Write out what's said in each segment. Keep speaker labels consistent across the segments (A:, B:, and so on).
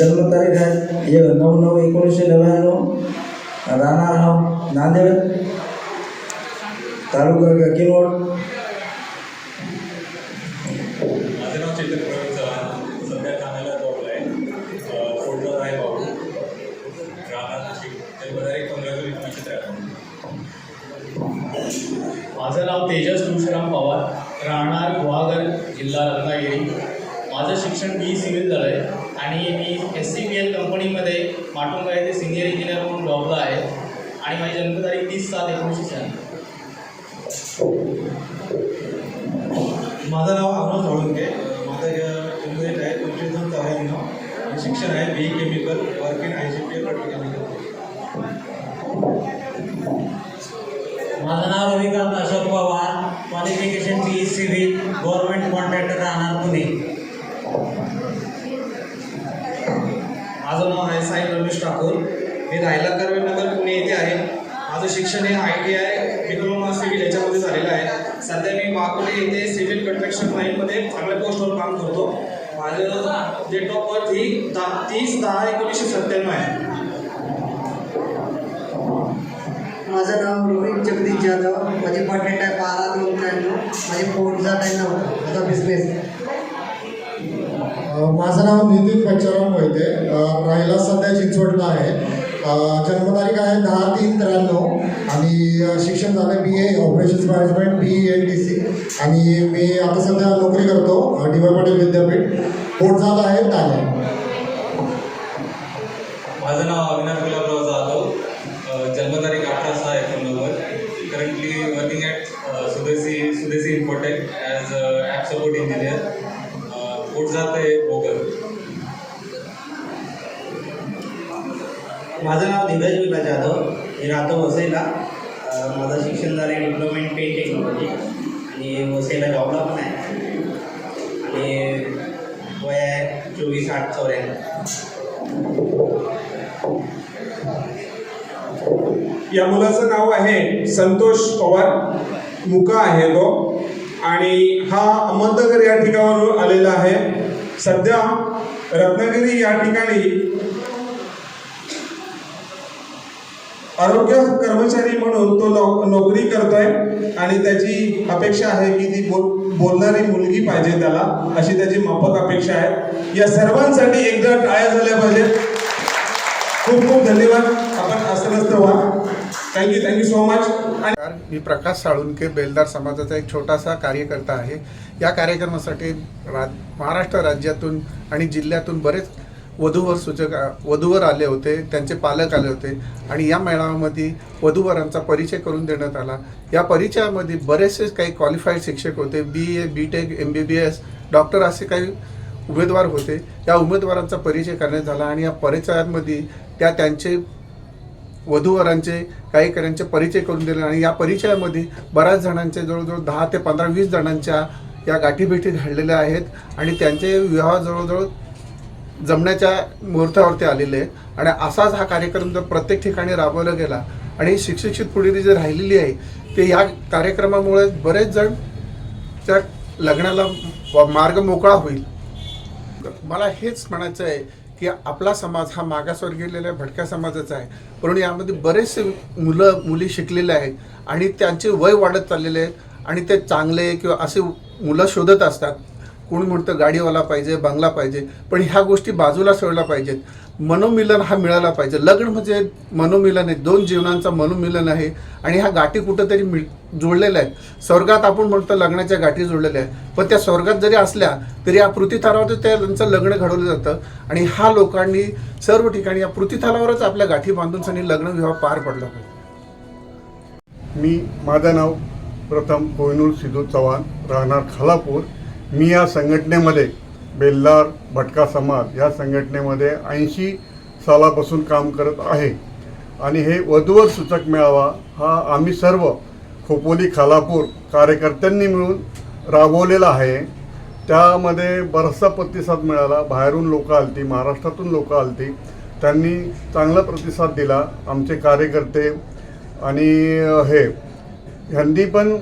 A: मग जन्मतारीख आहे. नऊ नऊ एकोणीसशे नव्याण्णव. राहणार हा नांदेड. तालुका किनवड
B: माझं नाव चेतन प्रवीण चव्हाण. सध्या ठाण्याला जॉबला आहे. फोडलं आहे भाऊ. राहणार नाशिक. जन्मतारीख पंधरा जून एकोणीसशे त्र्याण्णव.
C: माझं नाव तेजस तुळशीराम पवार. राहणार गुहागर जिल्हा रत्नागिरी. माझं शिक्षण बी सिव्हिल झालं आहे आणि मी एस सी बी एल कंपनीमध्ये माटुंगा येथे सिनियर इंजिनियर म्हणून जॉबला आहे आणि माझी जन्मतारीख तीस सात एकोणीसशे शहाण्णव.
D: माझं नाव अरुण साळुंके माझं जन्मदिन आहे पंचवीस दोन चौऱ्याण्णव आणि शिक्षण आहे B chemical work in I C P
E: L chemical
D: माझं नाव आहे साई रमेश ठाकूर. मी राहायला कर्वे नगर पुणे येथे आहे. माझं शिक्षण हे I T I diploma civil याच्यामध्ये झालेलं आहे. सध्या मी वाकोले येथे सिव्हिल कन्स्ट्रक्शन लाईनमध्ये चांगल्या पोस्टवर काम करतो. माझं डेट ऑफ बर्थ ही दहा तीस दहा एकोणीसशे सत्त्याण्णव आहे.
F: माझं नाव रोहित जगदीश जाधव. माझी बटेट आहे बारा दोन त्र्याण्णव. माझे फोनचा आहे नव्हता माझा बिझनेस
G: माझं नाव नितीन पंचाराम मोहिते राहिला सध्या चिंचवडला आहे जन्मतारीख आहे दहा तीन त्र्याण्णव. आणि शिक्षण झालं B A operations management B N D C आणि मी आता सध्या नोकरी करतो डी वाय पाटील विद्यापीठ. पोट झालं आहे? ठाणे
B: माझं नाव अविनाश गुलाबराव
E: माझं नाव धीरज विला जाधव. मी राहतो वसईला. माझं शिक्षण झालं आहे डिप्लोमा इन पेन टेक्नॉलॉजी आणि वसईला जॉबला पण आहे. आणि वय आहे चोवीस आठ चौऱ्याण्णव.
H: या मुलाचं नाव आहे संतोष पवार. मुका आहे तो. आणि हा अहमदनगर या ठिकाणावरून आलेला आहे. सध्या रत्नागिरी या ठिकाणी आरोग्य कर्मचारी म्हणून तो नो नोकरी करतोय आणि त्याची अपेक्षा आहे की ती बोल बोलणारी मुलगी पाहिजे त्याला अशी त्याची माफक अपेक्षा आहे. या सर्वांसाठी एकदा टाळ्या झाल्या पाहिजेत. खूप खूप धन्यवाद. आपण आसनस्थ व्हा. Thank you thank you so much
I: मी प्रकाश साळुंके बेलदार समाजाचा एक छोटासा कार्यकर्ता आहे. या कार्यक्रमासाठी रा महाराष्ट्र राज्यातून आणि जिल्ह्यातून बरेच वधूवर सूचक वधूवर आले होते त्यांचे पालक आले होते आणि या मेळाव्यामध्ये वधूवरांचा परिचय करून देण्यात आला. या परिचयामध्ये बरेचसे काही क्वालिफाईड शिक्षक होते B A B tech M B B S doctor असे काही उमेदवार होते. या उमेदवारांचा परिचय करण्यात आला आणि या परिचयामध्ये त्या त्यांचे वधूवरांचे काही काहींचे परिचय करून दिले आणि या परिचयामध्ये बऱ्याच जणांचे जवळजवळ दहा ते पंधरा वीस जणांच्या या गाठीभेटी घडलेल्या आहेत आणि त्यांचे विवाह जवळजवळ जमण्याच्या मुहूर्तावरती आलेले आहे आणि असाच हा कार्यक्रम जर प्रत्येक ठिकाणी राबवला गेला आणि शिक्षित पुढे जी राहिलेली आहे ते या कार्यक्रमामुळे बरेच जण त्या लग्नाला मार्ग मोकळा होईल. मला हेच म्हणायचं आहे की आपला समाज हा मागासवर गेलेल्या भटक्या समाजाचा आहे. परंतु यामध्ये बरेचसे मुलं मुली शिकलेले आहेत आणि त्यांचे वय वाढत चाललेले आहेत आणि ते चांगले किंवा असे मुलं शोधत असतात. कोणी म्हणतं गाडीवाला पाहिजे बंगला पाहिजे पण ह्या गोष्टी बाजूला सोडल्या पाहिजेत. मनोमिलन हा मिळाला पाहिजे. लग्न म्हणजे मनोमिलन आहे. दोन जीवनांचा मनोमिलन आहे. आणि ह्या गाठी कुठंतरी मिळ जोडलेल्या आहेत. स्वर्गात आपण म्हणतो लग्नाच्या गाठी जोडलेल्या आहेत. पण त्या स्वर्गात जरी असल्या तरी या पृथ्वीथरावर त्यांचं लग्न घडवलं जातं. आणि ह्या लोकांनी सर्व ठिकाणी या पृथ्वीथरावरच आपल्या गाठी बांधून सनी लग्न विवाह पार पडला पाहिजे.
J: मी माझं नाव प्रथम कोहिनूर सिद्धू चव्हाण राहणार खालापूर. मी या संघटनेमध्ये बेल्लार भटका समाज या संघटनेमध्ये ऐंशी सालापासून काम करत आहे. आणि हे वधूवर सूचक मेळावा हा आम्ही सर्व खोपोली खालापूर कार्यकर्त्यांनी मिळून राबवलेला आहे. त्यामध्ये बराचसा प्रतिसाद मिळाला. बाहेरून लोक आलती महाराष्ट्रातून लोक आलती. त्यांनी चांगला प्रतिसाद दिला. आमचे कार्यकर्ते आणि हे ह्यांनी पण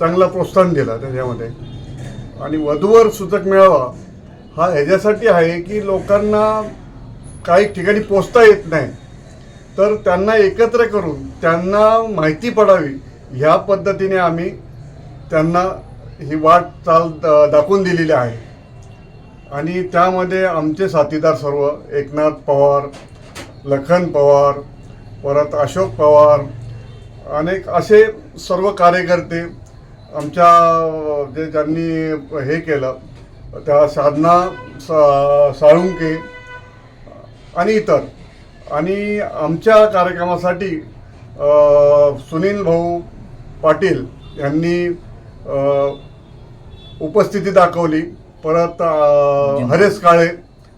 J: चांगला प्रोत्साहन दिला त्याच्यामध्ये. आणि वधूवर सूचक मेळावा हा ह्याच्यासाठी आहे की लोकांना काही ठिकाणी पोचता येत नाही. तर त्यांना एकत्र करून त्यांना माहिती पडावी ह्या पद्धतीने आम्ही त्यांना ही वाट चाल दाखवून दिलेली आहे. आणि त्यामध्ये आमचे साथीदार सर्व एकनाथ पवार लखन पवार परत अशोक पवार अनेक असे सर्व कार्यकर्ते आमच्या जे ज्यांनी हे केलं त्या साधना सा साळुंके आणि इतर. आणि आमच्या कार्यक्रमासाठी सुनील भाऊ पाटील यांनी उपस्थिती दाखवली. परत हरेश काळे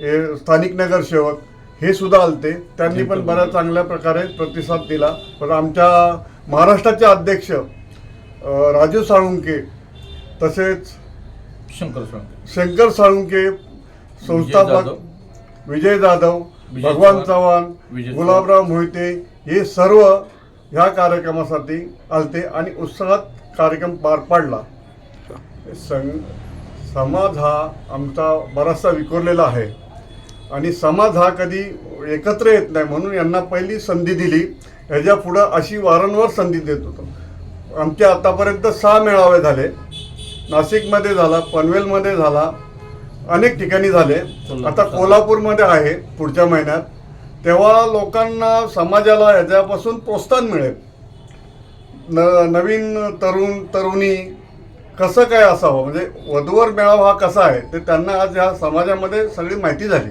J: हे स्थानिक नगरसेवक हे सुद्धा आलते. त्यांनी पण बऱ्याच चांगल्या प्रकारे प्रतिसाद दिला. पण आमच्या महाराष्ट्राचे अध्यक्ष राजू साळुंके तसेच
K: शंकर सोळंके
J: शंकर साळुंके संस्थापक. विजय जाधव भगवान
K: चव्हाण.
J: गुलाबराव मोहिते हे सर्व ह्या कार्यक्रमासाठी आलते आणि उत्साहात कार्यक्रम पार पाडला सं समाज हा आमचा बराचसा विखुरलेला आहे आणि समाज हा कधी एकत्र येत नाही म्हणून यांना पहिली संधी दिली ह्याच्या पुढं अशी वारंवार संधी देत होतो आमचे आतापर्यंत सहा मेळावे झाले. नाशिकमध्ये झाला पनवेलमध्ये झाला अनेक ठिकाणी झाले. आता कोल्हापूरमध्ये आहे पुढच्या महिन्यात. तेव्हा लोकांना समाजाला ह्याच्यापासून प्रोत्साहन मिळेल. न नवीन तरुण तरुणी कसं काय असावं? म्हणजे वधूवर मेळावा हा कसा आहे? ते त्यांना आज ह्या समाजामध्ये सगळी माहिती झाली.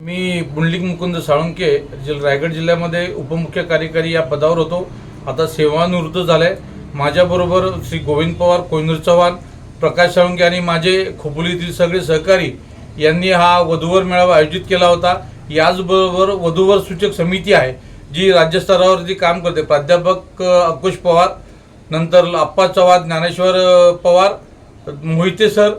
K: मी पुंडलिक मुकुंद साळुंके जिल रायगड जिल्ह्यामध्ये उपमुख्य कार्यकारी या पदावर होतो. आता सेवानिवृत्त झालाय माझ्याबरोबर श्री गोविंद पवार कोयनूर चव्हाण प्रकाश साळुंके आणि माझे खोपोलीतील सगळे सहकारी यांनी हा वधूवर मेळावा आयोजित केला होता. याचबरोबर वधूवर सूचक समिती आहे जी राज्यस्तरावरती काम करते. प्राध्यापक अंकुश पवार नंतर अप्पा चव्हाण ज्ञानेश्वर पवार मोहिते सर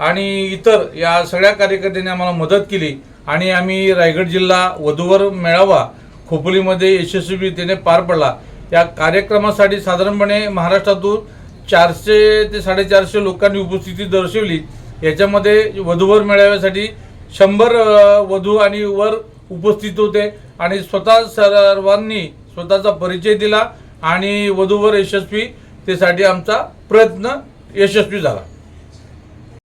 K: आणि इतर या सगळ्या कार्यकर्त्यांनी आम्हाला मदत केली आणि आम्ही रायगड जिल्हा वधूवर मेळावा खोपोलीमध्ये यशस्वीरित्याने पार पडला. या कार्यक्रमासाठी साधारणपणे महाराष्ट्रातून चारशे ते साडेचारशे लोकांनी उपस्थिती दर्शवली. याच्यामध्ये वधूवर मेळाव्यासाठी शंभर वधू आणि वर उपस्थित होते आणि स्वतः सर्वांनी स्वतःचा परिचय दिला आणि वधूवर यशस्वी तेसाठी आमचा प्रयत्न यशस्वी झाला.